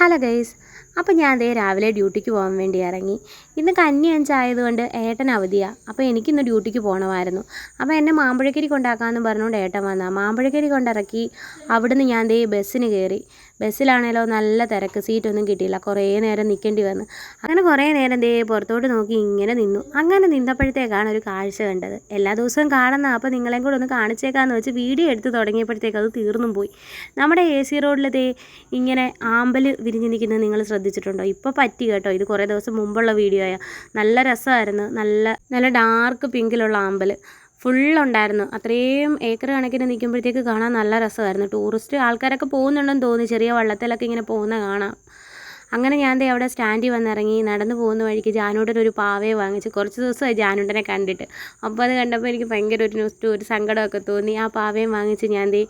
Hello guys അപ്പോൾ ഞാൻ അതേ രാവിലെ ഡ്യൂട്ടിക്ക് പോകാൻ വേണ്ടി ഇറങ്ങി. ഇന്ന് കന്നി അഞ്ചായതുകൊണ്ട് ഏട്ടൻ അവധിയാണ് അപ്പോൾ എനിക്കിന്ന് ഡ്യൂട്ടിക്ക് പോകണമായിരുന്നു അപ്പോൾ എന്നെ മാമ്പഴക്കരി കൊണ്ടാക്കാമെന്ന് പറഞ്ഞുകൊണ്ട് ഏട്ടൻ വന്ന. മാമ്പഴക്കരി കൊണ്ടിറക്കി അവിടുന്ന് ഞാൻ ദേ ബസ്സിന് കയറി. ബസ്സിലാണേലോ നല്ല തിരക്ക്. സീറ്റൊന്നും കിട്ടിയില്ല. കുറേ നേരം നിൽക്കേണ്ടി വന്നു. അങ്ങനെ കുറേ നേരം ദേ പുറത്തോട്ട് നോക്കി ഇങ്ങനെ നിന്നു. അങ്ങനെ നിന്നപ്പോഴത്തേക്കാണ് ഒരു കാഴ്ച കണ്ടത്. എല്ലാ ദിവസവും കാണുന്ന അപ്പോൾ നിങ്ങളെയും കൂടെ ഒന്ന് കാണിച്ചേക്കാന്ന് വെച്ച് വീഡിയോ എടുത്ത് തുടങ്ങിയപ്പോഴത്തേക്ക് അത് തീർന്നും പോയി. നമ്മുടെ എ സി ദേ ഇങ്ങനെ ആമ്പൽ വിരിഞ്ഞ് നിൽക്കുന്നത് നിങ്ങൾ ശ്രദ്ധിച്ചിട്ടുണ്ടോ ഇപ്പോൾ പറ്റി കേട്ടോ. ഇത് കുറേ ദിവസം മുമ്പുള്ള വീഡിയോ ആയ. നല്ല രസമായിരുന്നു. നല്ല നല്ല ഡാർക്ക് പിങ്കിലുള്ള ആമ്പൽ ഉണ്ടായിരുന്നു. അത്രയും ഏക്കർ കണക്കിന് നിൽക്കുമ്പോഴത്തേക്ക് കാണാൻ നല്ല രസമായിരുന്നു. ടൂറിസ്റ്റ് ആൾക്കാരൊക്കെ പോകുന്നുണ്ടെന്ന് തോന്നി. ചെറിയ വള്ളത്തിലൊക്കെ ഇങ്ങനെ പോകുന്ന കാണാം. അങ്ങനെ ഞാൻ ദേ അവിടെ സ്റ്റാൻഡിൽ വന്നിറങ്ങി നടന്നു പോകുന്ന വഴിക്ക് ജാനൂട്ടൻ ഒരു പാവയെ വാങ്ങിച്ച് കുറച്ച് ദിവസമായി ജാനുടനെ കണ്ടിട്ട്. അപ്പോൾ അത് കണ്ടപ്പോൾ എനിക്ക് ഭയങ്കര ഒരു ന്യൂസ് ഒരു സങ്കടമൊക്കെ തോന്നി. ആ പാവയും വാങ്ങിച്ച് ഞാൻ ദേ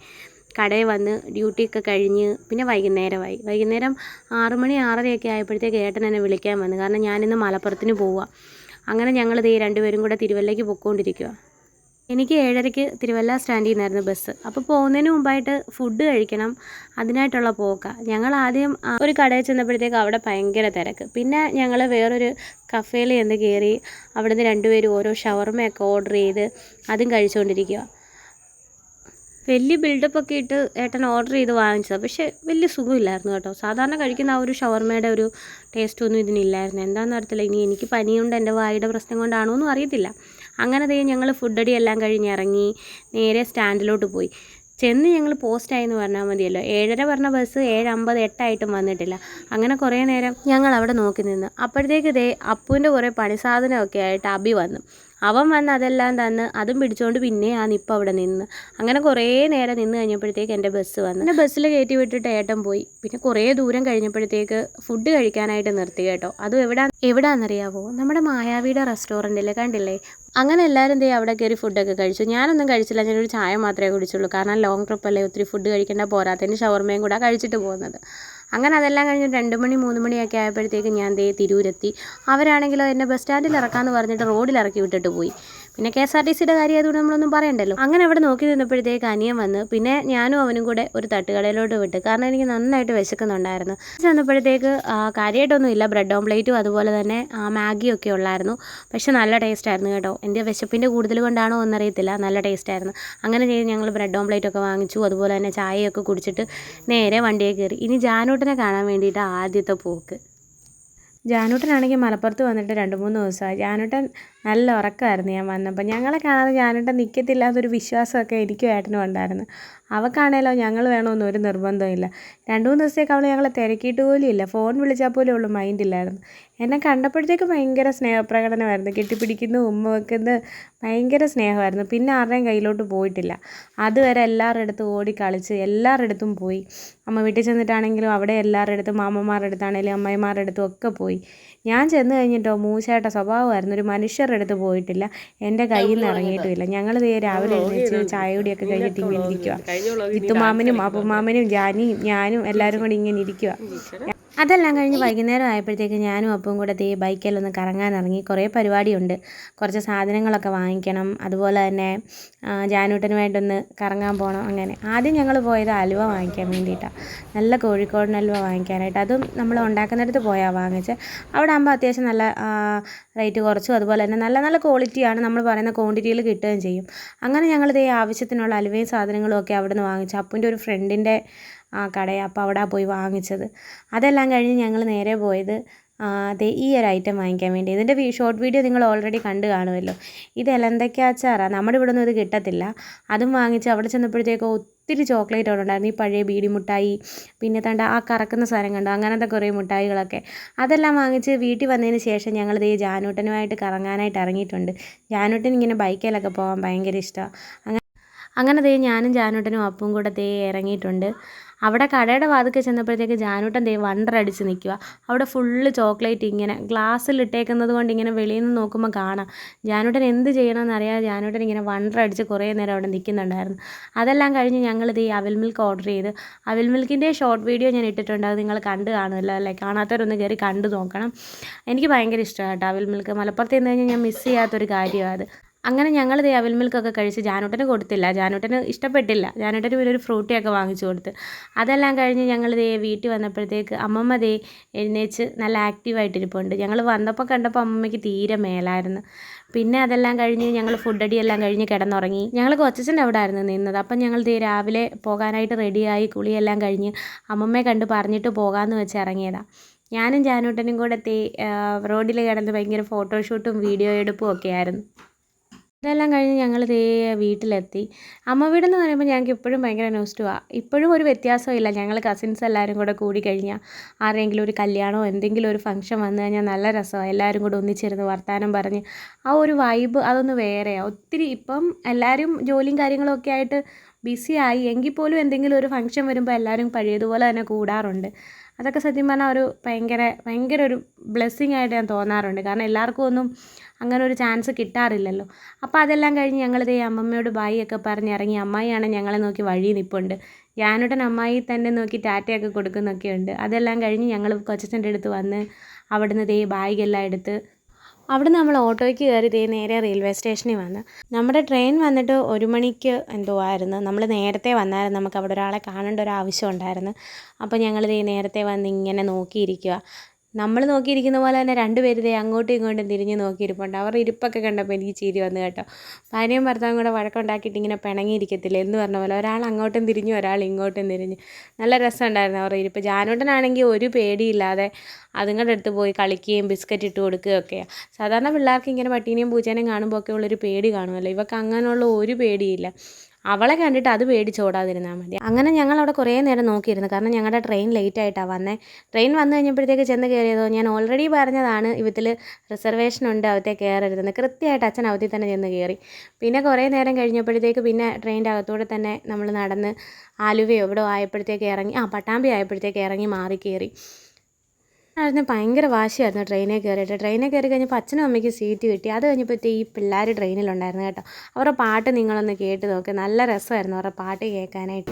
കടയിൽ വന്ന് ഡ്യൂട്ടിയൊക്കെ കഴിഞ്ഞ് പിന്നെ വൈകുന്നേരമായി. വൈകുന്നേരം ആറ് മണി ആറരയൊക്കെ ആയപ്പോഴത്തേക്ക് ഏട്ടൻ എന്നെ വിളിക്കാൻ വന്നു. കാരണം ഞാനിന്ന് മലപ്പുറത്തിന് പോവുക അങ്ങനെ ഞങ്ങൾ ദേ രണ്ടുപേരും കൂടെ തിരുവല്ലയ്ക്ക് പൊയ്ക്കൊണ്ടിരിക്കുക എനിക്ക് ഏഴരയ്ക്ക് തിരുവല്ല സ്റ്റാൻഡിൽ നിന്നായിരുന്നു ബസ്. അപ്പോൾ പോകുന്നതിന് മുമ്പായിട്ട് ഫുഡ് കഴിക്കണം. അതിനായിട്ടുള്ള പോക്ക. ഞങ്ങൾ ആദ്യം ഒരു കടയിൽ ചെന്നപ്പോഴത്തേക്ക് അവിടെ ഭയങ്കര തിരക്ക്. പിന്നെ ഞങ്ങൾ വേറൊരു കഫേയിൽ ചെന്ന് കയറി അവിടുന്ന് രണ്ടുപേരും ഓരോ ഷവർമയൊക്കെ ഓർഡർ ചെയ്ത് അതും കഴിച്ചുകൊണ്ടിരിക്കുക വലിയ ബിൽഡപ്പ് ഒക്കെ ഇട്ട് ഏട്ടൻ ഓർഡർ ചെയ്ത് വാങ്ങിച്ചത്. പക്ഷേ വലിയ സുഖമില്ലായിരുന്നു കേട്ടോ. സാധാരണ കഴിക്കുന്ന ആ ഒരു ഷവർമയുടെ ഒരു ടേസ്റ്റ് ഒന്നും ഇതിനില്ലായിരുന്നു. എന്താണെന്ന് അറിയത്തില്ല. ഇനി എനിക്ക് പനിയുണ്ട് എന്റെ വായുടെ പ്രശ്നം കൊണ്ടാണോ എന്നും അറിയത്തില്ല. അങ്ങനെ തന്നെ ഞങ്ങൾ ഫുഡടി എല്ലാം കഴിഞ്ഞ് ഇറങ്ങി നേരെ സ്റ്റാൻഡിലോട്ട് പോയി. ചെന്ന് ഞങ്ങൾ പോസ്റ്റ് എന്ന് പറഞ്ഞാൽ മതിയല്ലോ. ഏഴര പറഞ്ഞ ബസ് ഏഴ് അമ്പത് എട്ടായിട്ടും വന്നിട്ടില്ല. അങ്ങനെ കുറേ നേരം ഞങ്ങൾ അവിടെ നോക്കി നിന്ന്. അപ്പോഴത്തേക്ക് ദേ അപ്പുവിന്റെ കുറേ പണി സാധനമൊക്കെ ആയിട്ട് അബി വന്നു. അവൻ വന്ന് അതെല്ലാം തന്ന് അതും പിടിച്ചുകൊണ്ട് പിന്നെ ആ നിപ്പ് അവിടെ നിന്ന്. അങ്ങനെ കുറേ നേരം നിന്ന് കഴിഞ്ഞപ്പോഴത്തേക്ക് എന്റെ ബസ് വന്നു. പിന്നെ ബസ്സിൽ കയറ്റി വിട്ടിട്ട് ഏട്ടൻ പോയി. പിന്നെ കുറേ ദൂരം കഴിഞ്ഞപ്പോഴത്തേക്ക് ഫുഡ് കഴിക്കാനായിട്ട് നിർത്തി കേട്ടോ. അതും എവിടെ എവിടാന്നറിയാവോ? നമ്മുടെ മായാവിയുടെ റെസ്റ്റോറന്റിൽ കണ്ടില്ലേ? അങ്ങനെ എല്ലാവരും ദേ അവിടെ കയറി ഫുഡൊക്കെ കഴിച്ചു. ഞാനൊന്നും കഴിച്ചില്ല. ഞാനൊരു ചായ മാത്രമേ കുടിച്ചുള്ളൂ. കാരണം ലോങ് ട്രിപ്പല്ലേ ഒത്തിരി ഫുഡ് കഴിക്കേണ്ട പോരാത്തതിന് ഷവർമയും കൂടെ കഴിച്ചിട്ട് പോകുന്നത്. അങ്ങനെ അതെല്ലാം കഴിഞ്ഞ് രണ്ട് മണി മൂന്ന് മണിയൊക്കെ ആയപ്പോഴത്തേക്ക് ഞാൻ ദേ തിരൂരെത്തി. അവരാണെങ്കിലോ എന്നെ ബസ് സ്റ്റാൻഡിൽ ഇറക്കാമെന്ന് പറഞ്ഞിട്ട് റോഡിൽ ഇറക്കി വിട്ടിട്ട് പോയി. പിന്നെ കെ എസ് ആർ ടി സിയുടെ കാര്യം അതുകൊണ്ട് നമ്മളൊന്നും പറയണ്ടല്ലോ. അങ്ങനെ അവിടെ നോക്കി നിന്നപ്പോഴത്തേക്ക് അനിയൻ വന്ന് പിന്നെ ഞാനും അവനും കൂടെ ഒരു തട്ടുകടയിലോട്ട് വിട്ട് കാരണം എനിക്ക് നന്നായിട്ട് വിശക്കുന്നുണ്ടായിരുന്നു. ചെന്നപ്പോഴത്തേക്ക് കാര്യമായിട്ടൊന്നും ഇല്ല ബ്രെഡ് ഓംപ്ലേറ്റും അതുപോലെ തന്നെ മാഗിയും ഒക്കെ ഉള്ളായിരുന്നു. പക്ഷെ നല്ല ടേസ്റ്റ് ആയിരുന്നു കേട്ടോ. എന്റെ വിശപ്പിന്റെ കൂടുതൽ കൊണ്ടാണോ എന്നറിയത്തില്ല. നല്ല ടേസ്റ്റ് ആയിരുന്നു അങ്ങനെ ചെയ്ത് ഞങ്ങൾ ബ്രെഡ് ഓംപ്ലേറ്റ് ഒക്കെ വാങ്ങിച്ചു. അതുപോലെ തന്നെ ചായയൊക്കെ കുടിച്ചിട്ട് നേരെ വണ്ടിയെ കയറി. ഇനി ജാനൂട്ടനെ കാണാൻ വേണ്ടിയിട്ട് ആദ്യത്തെ പോക്ക്. ജാനൂട്ടനാണെങ്കിൽ മലപ്പുറത്ത് വന്നിട്ട് രണ്ട് മൂന്ന് ദിവസമായി. ജാനൂട്ടൻ നല്ല ഉറക്കമായിരുന്നു ഞാൻ വന്നപ്പോൾ. ഞങ്ങളെ കാണാതെ ജാനൂട്ടൻ നിൽക്കത്തില്ലാത്തൊരു വിശ്വാസമൊക്കെ എനിക്കും ഏട്ടനും ഉണ്ടായിരുന്നു. അവക്കാണേലോ ഞങ്ങൾ വേണമെന്ന് ഒരു നിർബന്ധമില്ല രണ്ട് മൂന്ന് ദിവസത്തേക്ക് അവൾ ഞങ്ങളെ തിരക്കിയിട്ട് പോലും ഇല്ല ഫോൺ വിളിച്ചാൽ പോലും ഉള്ളു മൈൻഡില്ലായിരുന്നു എന്നെ കണ്ടപ്പോഴത്തേക്ക് ഭയങ്കര സ്നേഹപ്രകടനമായിരുന്നു. കെട്ടിപ്പിടിക്കുന്നു ഉമ്മ വെക്കുന്നത് ഭയങ്കര സ്നേഹമായിരുന്നു. പിന്നെ ആരുടെയും കയ്യിലോട്ട് പോയിട്ടില്ല. അതുവരെ എല്ലാവരുടെ അടുത്ത് ഓടി കളിച്ച് എല്ലാവരുടെ അടുത്തും പോയി. അമ്മ വീട്ടിൽ ചെന്നിട്ടാണെങ്കിലും അവിടെ എല്ലാവരുടെ അടുത്തും മാമന്മാരുടെ അടുത്താണെങ്കിലും അമ്മമാരുടെ അടുത്തും ഒക്കെ പോയി. ഞാൻ ചെന്ന് കഴിഞ്ഞിട്ടോ മൂശയുടെ സ്വഭാവമായിരുന്നു. ഒരു മനുഷ്യരുടെ അടുത്ത് പോയിട്ടില്ല. എന്റെ കയ്യിൽ നിന്ന് ഇറങ്ങിയിട്ടുമില്ല ഞങ്ങൾ രാവിലെ എഴുന്നേച്ച് ചായ കുടിയൊക്കെ കഴിഞ്ഞിട്ട് ഇങ്ങനെ ഇരിക്കുക വിത്തുമാമനും അപ്പുമാമനും ജാനിയും ഞാനും എല്ലാവരും കൂടി ഇങ്ങനെ ഇരിക്കുക അതെല്ലാം കഴിഞ്ഞ് വൈകുന്നേരം ആയപ്പോഴത്തേക്ക് ഞാനും അപ്പവും കൂടെ ദേ ബൈക്കിലൊന്ന് കറങ്ങാൻ ഇറങ്ങി കുറേ പരിപാടിയുണ്ട്. കുറച്ച് സാധനങ്ങളൊക്കെ വാങ്ങിക്കണം. അതുപോലെ തന്നെ ജാനൂട്ടന് വേണ്ടൊന്ന് കറങ്ങാൻ പോകണം അങ്ങനെ. ആദ്യം ഞങ്ങൾ പോയത് അലുവ വാങ്ങിക്കാൻ വേണ്ടിയിട്ടാണ് നല്ല കോഴിക്കോടൻ അലുവ വാങ്ങിക്കാനായിട്ട്. അതും നമ്മൾ ഉണ്ടാക്കുന്നിടത്ത് പോയാൽ വാങ്ങിച്ച്. അവിടെ ആകുമ്പോൾ അത്യാവശ്യം നല്ല റേറ്റ് കുറച്ചും അതുപോലെ തന്നെ നല്ല നല്ല ക്വാളിറ്റിയാണ് നമ്മൾ പറയുന്ന ക്വാണ്ടിറ്റിയിൽ കിട്ടുകയും ചെയ്യും. അങ്ങനെ ഞങ്ങൾ ദേ ആവശ്യത്തിനുള്ള അലുവയും സാധനങ്ങളും ഒക്കെ അവിടെ നിന്ന് വാങ്ങിച്ചു. അപ്പന്റെ ഒരു ഫ്രണ്ടിന്റെ ആ കടയാണ് അപ്പോൾ അവിടെ പോയി വാങ്ങിച്ചത്. അതെല്ലാം കഴിഞ്ഞ് ഞങ്ങൾ നേരെ പോയത് അതെ ഈ ഒരു ഐറ്റം വാങ്ങിക്കാൻ വേണ്ടി. ഇതിന്റെ ഷോർട്ട് വീഡിയോ നിങ്ങൾ ഓൾറെഡി കണ്ടു കാണുമല്ലോ. ഇത് എലന്തയ്ക്ക അച്ചാറാണ് നമ്മുടെ ഇവിടെ ഒന്നും ഇത് കിട്ടത്തില്ല. അതും വാങ്ങിച്ച് അവിടെ ചെന്നപ്പോഴത്തേക്ക് ഒത്തിരി ചോക്ലേറ്റ് അവിടെ ഉണ്ടായിരുന്നു. ഈ പഴയ ബീഡി മുട്ടായി പിന്നെ തണ്ട ആ കറക്കുന്ന സാധനം കണ്ടു? അങ്ങനത്തെ കുറേ മുട്ടായികളൊക്കെ. അതെല്ലാം വാങ്ങിച്ച് വീട്ടിൽ വന്നതിന് ശേഷം ഞങ്ങൾ ഈ ജാനൂട്ടനുമായിട്ട് കറങ്ങാനായിട്ട് ഇറങ്ങിയിട്ടുണ്ട്. ജാനൂട്ടൻ ഇങ്ങനെ ബൈക്കിലൊക്കെ പോകാൻ ഭയങ്കര ഇഷ്ടമാണ് അങ്ങനെ അങ്ങനെ ദേ ഞാനും ജാനൂട്ടനും അപ്പും കൂടെ ദേ ഇറങ്ങിയിട്ടുണ്ട്. അവിടെ കടയുടെ വാതിൽക്ക് ചെന്നപ്പോഴത്തേക്ക് ജാനൂട്ടൻ ദേ വണ്ടർ അടിച്ച് നിൽക്കുക അവിടെ ഫുള്ള് ചോക്ലേറ്റ് ഇങ്ങനെ ഗ്ലാസ്സിൽ ഇട്ടേക്കുന്നത് കൊണ്ട് ഇങ്ങനെ വെളിയിൽ നിന്ന് നോക്കുമ്പോൾ കാണാം. ജാനൂട്ടൻ എന്ത് ചെയ്യണമെന്ന് അറിയാതെ ജാനൂട്ടൻ ഇങ്ങനെ വണ്ടർ അടിച്ച് കുറേ നേരം അവിടെ നിൽക്കുന്നുണ്ടായിരുന്നു. അതെല്ലാം കഴിഞ്ഞ് ഞങ്ങൾ ദേ അവിൽ മിൽക്ക് ഓർഡർ ചെയ്ത്. അവിൽ മിൽക്കിന്റെ ഷോർട്ട് വീഡിയോ ഞാൻ ഇട്ടിട്ടുണ്ട്. അത് നിങ്ങൾ കണ്ട് കാണുമല്ലോ അല്ലേ? കാണാത്തവരൊന്ന് കയറി കണ്ടു നോക്കണം. എനിക്ക് ഭയങ്കര ഇഷ്ടമാണ് കേട്ടോ അവിൽ മിൽക്ക് മലപ്പുറത്ത് നിന്ന് കഴിഞ്ഞാൽ ഞാൻ മിസ് ചെയ്യാത്തൊരു കാര്യമാണ് അത്. അങ്ങനെ ഞങ്ങൾ ദേ അവൽ മിൽക്കൊക്കെ കഴിച്ച് ജാനൂട്ടന് കൊടുത്തില്ല. ജാനൂട്ടന് ഇഷ്ടപ്പെട്ടില്ല. ജാനൂട്ടന് പിന്നെ ഒരു ഫ്രൂട്ടിയൊക്കെ വാങ്ങിച്ചു കൊടുത്ത്. അതെല്ലാം കഴിഞ്ഞ് ഞങ്ങൾ ദേ വീട്ടിൽ വന്നപ്പോഴത്തേക്ക് അമ്മമ്മ ദേ എഴുന്നേച്ച് നല്ല ആക്റ്റീവായിട്ടിരിപ്പുണ്ട്. ഞങ്ങൾ വന്നപ്പോൾ കണ്ടപ്പോൾ അമ്മമ്മയ്ക്ക് തീരെ മേലായിരുന്നു. പിന്നെ അതെല്ലാം കഴിഞ്ഞ് ഞങ്ങൾ ഫുഡ് അടിയെല്ലാം കഴിഞ്ഞ് കിടന്നുറങ്ങി. ഞങ്ങൾ കൊച്ചച്ഛന്റെ അവിടെ ആയിരുന്നു നിന്നത്. അപ്പം ഞങ്ങൾ ദേ രാവിലെ പോകാനായിട്ട് റെഡിയായി. കുളിയെല്ലാം കഴിഞ്ഞ് അമ്മമ്മയെ കണ്ട് പറഞ്ഞിട്ട് പോകാമെന്ന് വെച്ച് ഇറങ്ങിയതാണ് ഞാനും ജാനൂട്ടനും കൂടെ തേ റോഡിൽ കിടന്ന് ഭയങ്കര ഫോട്ടോഷൂട്ടും വീഡിയോ എടുപ്പും ഒക്കെ ആയിരുന്നു. ഇതെല്ലാം കഴിഞ്ഞ് ഞങ്ങൾ ദേ വീട്ടിലെത്തി. അമ്മ വീടെന്ന് പറയുമ്പോൾ ഞങ്ങൾക്ക് ഇപ്പോഴും ഭയങ്കര നോസ്റ്റുവാണ് ഇപ്പോഴും ഒരു വ്യത്യാസമില്ല ഞങ്ങൾ കസിൻസ് എല്ലാവരും കൂടെ കൂടി കഴിഞ്ഞാൽ ആരെങ്കിലും ഒരു കല്യാണമോ എന്തെങ്കിലും ഒരു ഫംഗ്ഷൻ വന്നു കഴിഞ്ഞാൽ നല്ല രസമാണ് എല്ലാവരും കൂടെ ഒന്നിച്ചിരുന്ന് വർത്തമാനം പറഞ്ഞ് ആ ഒരു വൈബ് അതൊന്ന് വേറെയാണ് ഒത്തിരി ഇപ്പം എല്ലാവരും ജോലിയും കാര്യങ്ങളൊക്കെ ആയിട്ട് ബിസി ആയി. എങ്കിൽ പോലും എന്തെങ്കിലും ഒരു ഫംഗ്ഷൻ വരുമ്പോൾ എല്ലാവരും പഴയതുപോലെ തന്നെ കൂടാറുണ്ട്. അതൊക്കെ സത്യം പറഞ്ഞാൽ ഒരു ഭയങ്കര ഭയങ്കര ഒരു ബ്ലെസ്സിങ് ആയിട്ട് ഞാൻ തോന്നാറുണ്ട്. കാരണം എല്ലാവർക്കും ഒന്നും അങ്ങനെ ഒരു ചാൻസ് കിട്ടാറില്ലല്ലോ. അപ്പോൾ അതെല്ലാം കഴിഞ്ഞ് ഞങ്ങളിത് അമ്മമ്മയോട് ബായി ഒക്കെ പറഞ്ഞ് ഇറങ്ങി. അമ്മായിയാണ് ഞങ്ങളെ നോക്കി വഴി നിൽപ്പുണ്ട് ഞാനുടൻ അമ്മായി തന്നെ നോക്കി ടാറ്റയൊക്കെ കൊടുക്കുന്നൊക്കെ ഉണ്ട് അതെല്ലാം കഴിഞ്ഞ് ഞങ്ങൾ കൊച്ചച്ഛന്റെ അടുത്ത് വന്ന് അവിടുന്ന് ദേ ബാഗെല്ലാം എടുത്ത് അവിടുന്ന് നമ്മൾ ഓട്ടോയ്ക്ക് കയറി ദേ നേരെ റെയിൽവേ സ്റ്റേഷനിൽ വന്ന്. നമ്മുടെ ട്രെയിൻ വന്നിട്ട് ഒരു മണിക്ക് എന്തോ ആയിരുന്നു. നമ്മൾ നേരത്തെ വന്നായിരുന്നു. നമുക്ക് അവിടെ ഒരാളെ കാണേണ്ട ഒരു ആവശ്യം ഉണ്ടായിരുന്നു. അപ്പോൾ ഞങ്ങൾ ദേ നേരത്തെ വന്ന് ഇങ്ങനെ നോക്കിയിരിക്കുക നമ്മൾ നോക്കിയിരിക്കുന്ന പോലെ തന്നെ രണ്ടുപേരും ഇതേ അങ്ങോട്ടും ഇങ്ങോട്ടും തിരിഞ്ഞ് നോക്കിയിരിപ്പുണ്ട്. അവർ ഇരിപ്പൊക്കെ കണ്ടപ്പോൾ എനിക്ക് ചിരി വന്നു കേട്ടോ. ഭാര്യയും ഭർത്താവും കൂടെ വഴക്കുണ്ടാക്കിയിട്ട് ഇങ്ങനെ പിണങ്ങിയിരിക്കത്തില്ല എന്ന് പറഞ്ഞ പോലെ ഒരാൾ അങ്ങോട്ടും തിരിഞ്ഞു ഒരാൾ ഇങ്ങോട്ടും തിരിഞ്ഞ്. നല്ല രസമുണ്ടായിരുന്നു അവരുടെ ഇരിപ്പ്. ജാനൂട്ടനാണെങ്കിൽ ഒരു പേടിയില്ലാതെ അതുങ്ങളുടെ അടുത്ത് പോയി കളിക്കുകയും ബിസ്ക്കറ്റ് ഇട്ട് കൊടുക്കുകയും ഒക്കെയാണ് സാധാരണ പിള്ളേർക്ക് ഇങ്ങനെ പട്ടീനെയും പൂച്ചേനെയും കാണുമ്പോൾ ഒക്കെ ഉള്ളൊരു പേടി കാണുമല്ലോ. ഇവർക്ക് അങ്ങനെയുള്ള ഒരു പേടിയില്ല. അവളെ കണ്ടിട്ട് അത് പേടിച്ച് ഓടാതിരുന്നാൽ മതി. അങ്ങനെ ഞങ്ങൾ അവിടെ കുറേ നേരം നോക്കിയിരുന്നു. കാരണം ഞങ്ങളുടെ ട്രെയിൻ ലേറ്റ് ആയിട്ടാണ് വന്നത് ട്രെയിൻ വന്നു കഴിഞ്ഞപ്പോഴത്തേക്ക് ചെന്ന് കയറിയതോ ഞാൻ ഓൾറെഡി പറഞ്ഞതാണ് ഇവത്തിൽ റിസർവേഷൻ ഉണ്ട് അവത്തെ കയറരുതെന്ന്. കൃത്യമായിട്ട് അച്ഛൻ അവധി തന്നെ ചെന്ന് കയറി. പിന്നെ കുറേ നേരം കഴിഞ്ഞപ്പോഴത്തേക്ക് പിന്നെ ട്രെയിനിന്റെ അകത്തൂടെ തന്നെ നമ്മൾ നടന്ന് ആലുവയോ എവിടെ ആയപ്പോഴത്തേക്ക് ഇറങ്ങി ആ പട്ടാമ്പി ആയപ്പോഴത്തേക്ക് ഇറങ്ങി മാറി കയറി. ആയിരുന്നു ഭയങ്കര വാശിയായിരുന്നു ട്രെയിനിൽ കയറിയിട്ട്. ട്രെയിനിൽ കയറി കഴിഞ്ഞപ്പോൾ അച്ഛനും അമ്മയ്ക്ക് സീറ്റ് കിട്ടി. അത് കഴിഞ്ഞപ്പോഴത്തേ ഈ പിള്ളേർ ട്രെയിനിലുണ്ടായിരുന്നു കേട്ടോ. അവരുടെ പാട്ട് നിങ്ങളൊന്ന് കേട്ട് നോക്ക്. നല്ല രസമായിരുന്നു അവരുടെ പാട്ട് കേൾക്കാനായിട്ട്.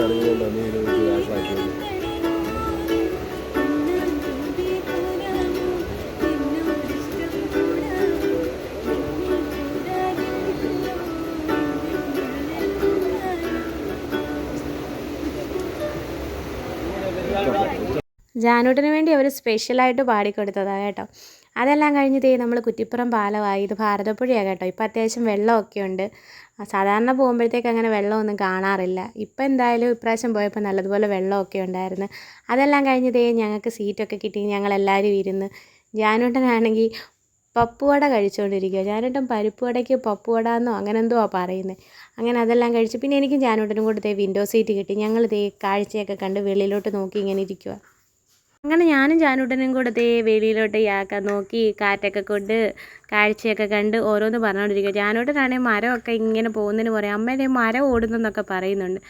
അവരറിയുമല്ലോ നീ ഇത് ഗ്യാസാക്കിയത് ജാനൂട്ടിന് വേണ്ടി അവർ സ്പെഷ്യലായിട്ട് പാടിക്കൊടുത്തതാണ് കേട്ടോ. അതെല്ലാം കഴിഞ്ഞ് തേ നമ്മൾ കുറ്റിപ്പുറം പാലമായി. ഇത് ഭാരതപ്പുഴയാണ് കേട്ടോ. ഇപ്പം അത്യാവശ്യം വെള്ളമൊക്കെ ഉണ്ട്. സാധാരണ പോകുമ്പോഴത്തേക്ക് അങ്ങനെ വെള്ളമൊന്നും കാണാറില്ല. ഇപ്പം എന്തായാലും ഇപ്രാവശ്യം പോയപ്പോൾ നല്ലതുപോലെ വെള്ളമൊക്കെ ഉണ്ടായിരുന്നു. അതെല്ലാം കഴിഞ്ഞ് തേ ഞങ്ങൾക്ക് സീറ്റൊക്കെ കിട്ടി. ഞങ്ങളെല്ലാവരും ഇരുന്ന് ജാനൂട്ടനാണെങ്കിൽ പപ്പുവട കഴിച്ചുകൊണ്ടിരിക്കുക ജാനൂട്ടൻ പരിപ്പുവടയ്ക്ക് പപ്പുവട എന്നോ അങ്ങനെ എന്തോ പറയുന്നത് അങ്ങനെ അതെല്ലാം കഴിച്ച് പിന്നെ എനിക്കും ജാനൂട്ടനും കൂടെ വിൻഡോ സീറ്റ് കിട്ടി. ഞങ്ങൾ ദേ കാഴ്ചയൊക്കെ കണ്ട് വെളിയിലോട്ട് നോക്കി ഇങ്ങനെ ഇരിക്കുക അങ്ങനെ ഞാനും ജാനൂട്ടനും കൂടെ ദേ വെളിയിലോട്ട് യാക്കാൻ നോക്കി കാറ്റൊക്കെ കൊണ്ട് കാഴ്ചയൊക്കെ കണ്ട് ഓരോന്ന് പറഞ്ഞുകൊണ്ടിരിക്കുക ജാനൂട്ടനാണെങ്കിൽ മരമൊക്കെ ഇങ്ങനെ പോകുന്നതിന് പറയും അമ്മേനെ മരം ഓടുന്നെന്നൊക്കെ പറയുന്നുണ്ട്.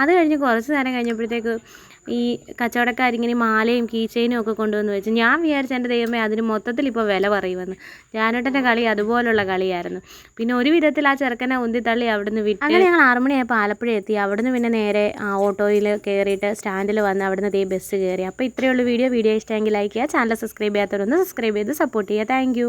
അത് കഴിഞ്ഞ് കുറച്ച് നേരം കഴിഞ്ഞപ്പോഴത്തേക്ക് ഈ കച്ചവടക്കാരിങ്ങനെ മാലയും കീ ഒക്കെ കൊണ്ടുവന്ന് വെച്ച് ഞാൻ വിചാരിച്ച എന്റെ ദൈവമേ അതിന് മൊത്തത്തിൽ ഇപ്പോൾ വില പറയുമെന്ന്. ജാനൂട്ടന്റെ കളി അതുപോലുള്ള കളിയായിരുന്നു. പിന്നെ ഒരു വിധത്തിൽ ആ ചെറുക്കനെ ഉന്തി തള്ളി അവിടുന്ന് വിട്ടു അങ്ങനെ ഞങ്ങൾ ആറുമണിയായപ്പോൾ ആലപ്പുഴ എത്തി. അവിടുന്ന് പിന്നെ നേരെ ആ ഓട്ടോയിൽ കയറിയിട്ട് സ്റ്റാൻഡിൽ വന്ന് അവിടുന്ന് ദേ ബസ് കയറി. അപ്പോൾ ഇത്രയുള്ള വീഡിയോ. വീഡിയോ ഇഷ്ടമെങ്കിൽ ലൈക്ക് ചെയ്യുക ചാനൽ സബ്സ്ക്രൈബ് ചെയ്യാത്തവരൊന്ന് സബ്സ്ക്രൈബ് ചെയ്ത് സപ്പോർട്ട് ചെയ്യുക. താങ്ക്